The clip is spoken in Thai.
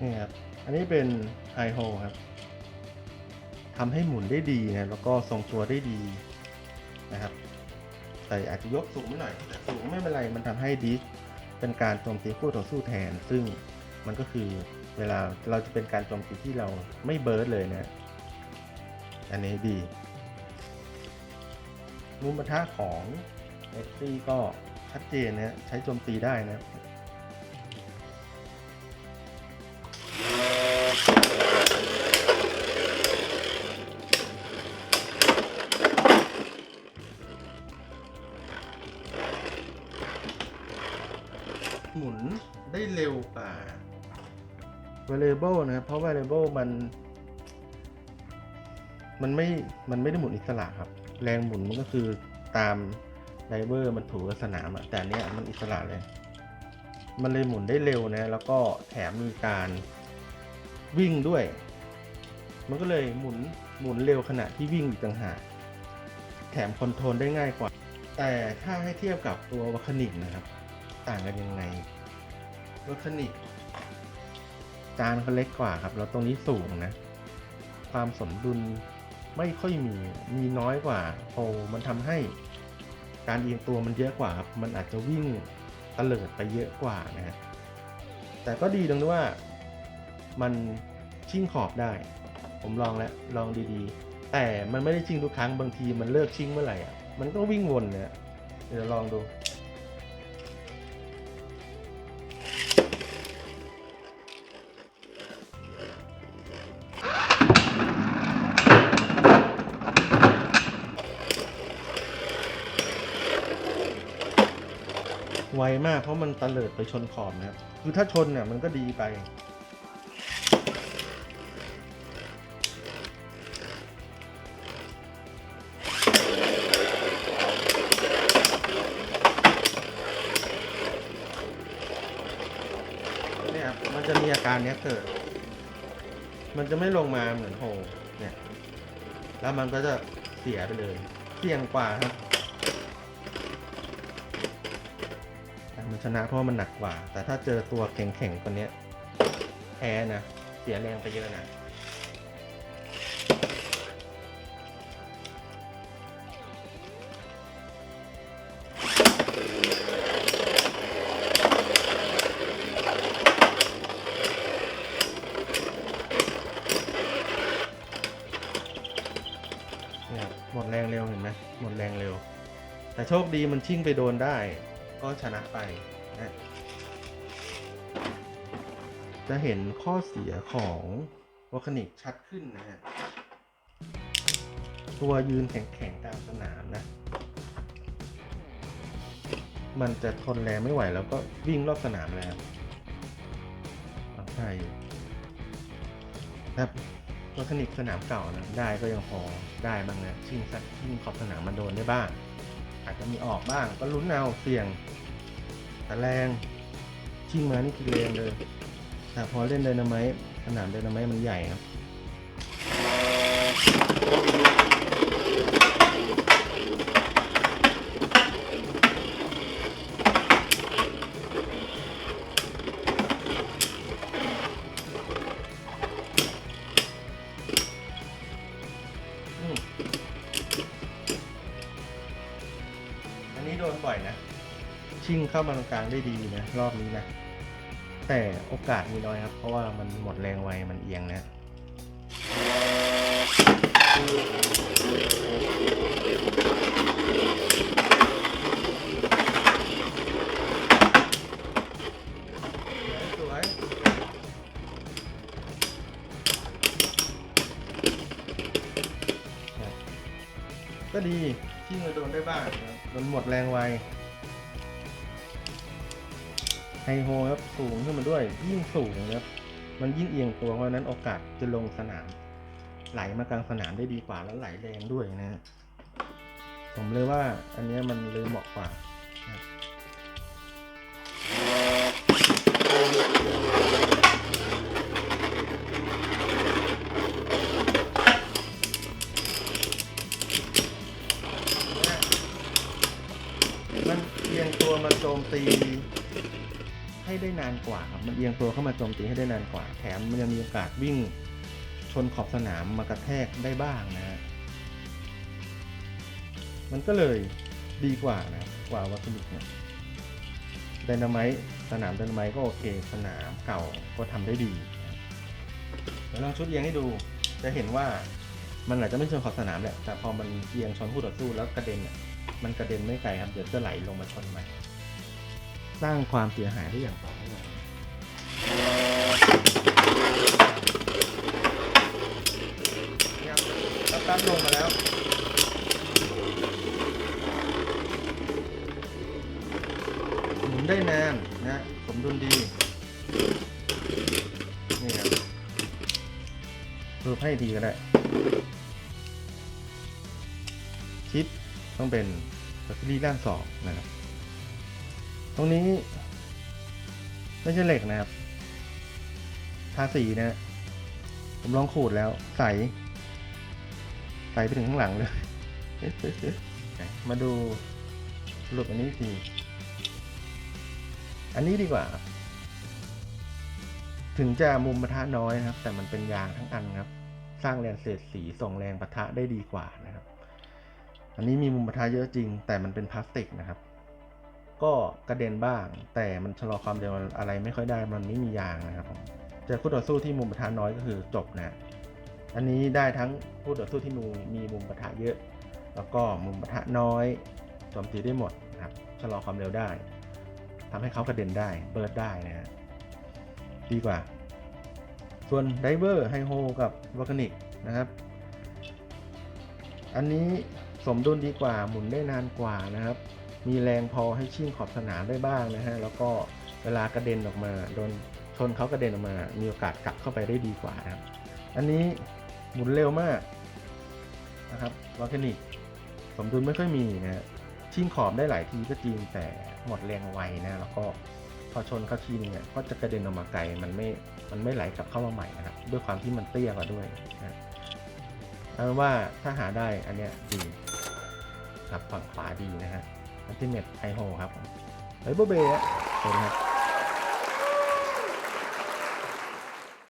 นี่ครับ อันนี้เป็นไอโฮครับทำให้หมุนได้ดีนะแล้วก็ทรงตัวได้ดีนะครับ แต่อาจจะยกสูงไม่หน่อยแต่สูงไม่เป็นไรมันทำให้ดิสเป็นการโจมตีคู่ต่อสู้แทน ซึ่งมันก็คือเวลาเราจะเป็นการโจมตีที่เราไม่เบิร์ดเลยนะอันนี้ดีมุมปะทะของเอ็กซี่ก็ชัดเจนนะใช้โจมตีได้นะ variable นะครับ เพราะ variable มัน มันไม่ มันไม่ได้หมุนอิสระครับ แรงหมุนมันก็คือตามไดเวอร์มันถูกับสนามอะแต่นเนี้ยมันอิสระเลย มันเลยหมุนได้เร็วนะ แล้วก็แถมมีการวิ่งด้วย มันก็เลยหมุนหมุนเร็วขณะที่วิ่งอีกต่างหาก แถมคอนโทรลได้ง่ายกว่า แต่ถ้าให้เทียบกับตัววัคนิกนะครับ ต่างกันยังไงวัคนิก จานเขาเล็กกว่าครับ แล้วตรงนี้สูงนะ ความสมดุลไม่ค่อยมีมีน้อยกว่าโอมันทำให้การเอียงตัวมันเยอะกว่าครับมันอาจจะวิ่งเลิดไปเยอะกว่านะฮะแต่ก็ดีตรงที่ว่ามันชิ่งขอบได้ ผมลองแล้วลองดีๆ แต่มันไม่ได้ชิ่งทุกครั้งบางทีมันเลิกชิ่งเมื่อไหร่อะมันก็วิ่งวนเนี่ยเดี๋ยวลองดู ไวมากเพราะมันตะเลิดไปชนขอบนะครับ คือถ้าชนเนี่ยมันก็ดีไป เนี่ย มันจะมีอาการเนี้ยเกิด มันจะไม่ลงมาเหมือนโฮเนี่ย แล้วมันก็จะเสียไปเลย เสี่ยงกว่าครับ ชนะเพราะมันหนักกว่า แต่ถ้าเจอตัวแข็งๆตัวเนี้ยแพ้นะเสียแรงไปเยอะนะเนี่ยหมดแรงเร็วเห็นไหมหมดแรงเร็ว แต่โชคดีมันชิ่งไปโดนได้ ก็ชนะไปนะจะเห็นข้อเสียของวอคนิกชัดขึ้นนะฮะ ตัวยืนแข็งๆกลางสนามนะ มันจะทนแรงไม่ไหวแล้วก็วิ่งรอบสนามแล้วใช่ครับวอคนิกสนามเก่านะได้ก็ยังพอได้บ้างนะชิงสักชิงขอบสนามมาโดนได้บ้าง อาจจะมีออกบ้าง ก็ลุ้นเอาเสี่ยงแต่แรงชิงมานี่คือแรงเลยแต่พอเล่นไดนาไม้สนามไดนาไม้มันใหญ่ครับ ชิ่งเข้ามาตรงกลางได้ดีนะรอบนี้นะ แต่โอกาสมีน้อยครับ เพราะว่ามันหมดแรงไวมันเอียงนะก็ดีที่มาโดนได้บ้างมันหมดแรงไว โฮครับสูงขึ้นมาด้วย ยิ่งสูงครับมันยิ่งเอียงตัวเพราะนั้นโอกาสจะลงสนาม ไหลมากลางสนามได้ดีกว่าแล้วไหลแรงด้วยนะผมเลยว่าอันนี้มันเลยเหมาะกว่านะ นานกว่าครับมันเอียงตัวเข้ามาโจมตีให้ได้นานกว่า แถมมันยังมีโอกาสวิ่งชนขอบสนามมากระแทกได้บ้างนะฮะมันก็เลยดีกว่านะกว่าวัตถุเนี่ยไดนาไมต์สนามไดนาไมต์ก็โอเค สนามเก่าก็ทำได้ดีเดี๋ยวลองชุดเอียงให้ดูจะเห็นว่ามันอาจจะไม่ชนขอบสนามแหละแต่พอมันเอียงชนคู่ต่อสู้แล้วกระเด็นเนี่ยมันกระเด็นไม่ไกลครับเดี๋ยวจะไหลลงมาชนใหม่ สร้างความเสียหายได้อย่างต่อเนื่องยังสตาร์ทลงมาแล้วหมุนได้นานนะสมดุลดีนี่ครับเพิ่มให้ดีก็ได้ชิปต้องเป็นแบตเตอรี่ด้านสองนะครับ รงนี้ ไม่ใช่เหล็กนะครับ ทาสีนะ ผมลองขูดแล้ว ใส ใสไปถึงข้างหลังเลย มาดูสรุปอันนี้ทีอันนี้ดีกว่า ถึงจะมุมปะทะน้อยนะครับ แต่มันเป็นยางทั้งอันครับ สร้างแรงเสียดสีส่งแรงปะทะได้ดีกว่านะครับ อันนี้มีมุมปะทะเยอะจริง แต่มันเป็นพลาสติกนะครับ ก็กระเด็นบ้าง แต่มันชะลอความเร็วอะไรไม่ค่อยได้ มันไม่มียางนะครับผมเจอคู่ต่อสู้ที่มุมปะทะน้อยก็คือจบนะอันนี้ได้ทั้งคู่ต่อสู้ที่มีมีมุมปะทะเยอะ แล้วก็มุมปะทะน้อยโจมตีได้หมดนะครับชะลอความเร็วได้ทำให้เขากระเด็นได้เบิร์ดได้นะฮะดีกว่า ส่วนไดเวอร์ไฮโฮกับวอลคานิกนะครับ อันนี้สมดุลดีกว่าหมุนได้นานกว่านะครับ มีแรงพอให้ชิ่งขอบสนามได้บ้างนะฮะ แล้วก็เวลากระเด็นออกมาโดนชนเขากระเด็นออกมา มีโอกาสกลับเข้าไปได้ดีกว่านะครับ อันนี้หมุนเร็วมากนะครับวอลคานิกสมดุลไม่ค่อยมีนะฮะชิ่งขอบได้หลายทีก็จริงแต่หมดแรงไวนะ แล้วก็พอชนเข้าทีนึงเนี่ยก็จะกระเด็นออกมาไกลมันไม่ มันไม่ไหลกลับเข้ามาใหม่นะครับ ด้วยความที่มันเตี้ยกว่าด้วยนะเอาว่าถ้าหาได้อันเนี้ยดีครับฝั่งขวาดีนะฮะ อัลติเมทไอโฮครับไอเบอร์เบย์ครับ